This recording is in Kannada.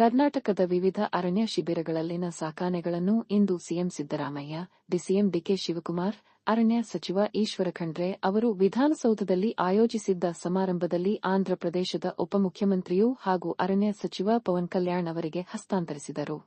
ಕರ್ನಾಟಕದ ವಿವಿಧ ಅರಣ್ಯ ಶಿಬಿರಗಳಲ್ಲಿನ ಸಾಕಾನೆಗಳನ್ನು ಇಂದು CM Siddaramaiah DCM DK Shivakumar, ಅರಣ್ಯ ಸಚಿವ ಈಶ್ವರ ಖಂಡ್ರೆ ಅವರು ವಿಧಾನಸೌಧದಲ್ಲಿ ಆಯೋಜಿಸಿದ್ದ ಸಮಾರಂಭದಲ್ಲಿ ಆಂಧ್ರಪ್ರದೇಶದ ಉಪಮುಖ್ಯಮಂತ್ರಿಯೂ ಹಾಗೂ ಅರಣ್ಯ ಸಚಿವ ಪವನ್ ಕಲ್ಯಾಣ್ ಅವರಿಗೆ ಹಸ್ತಾಂತರಿಸಿದರು.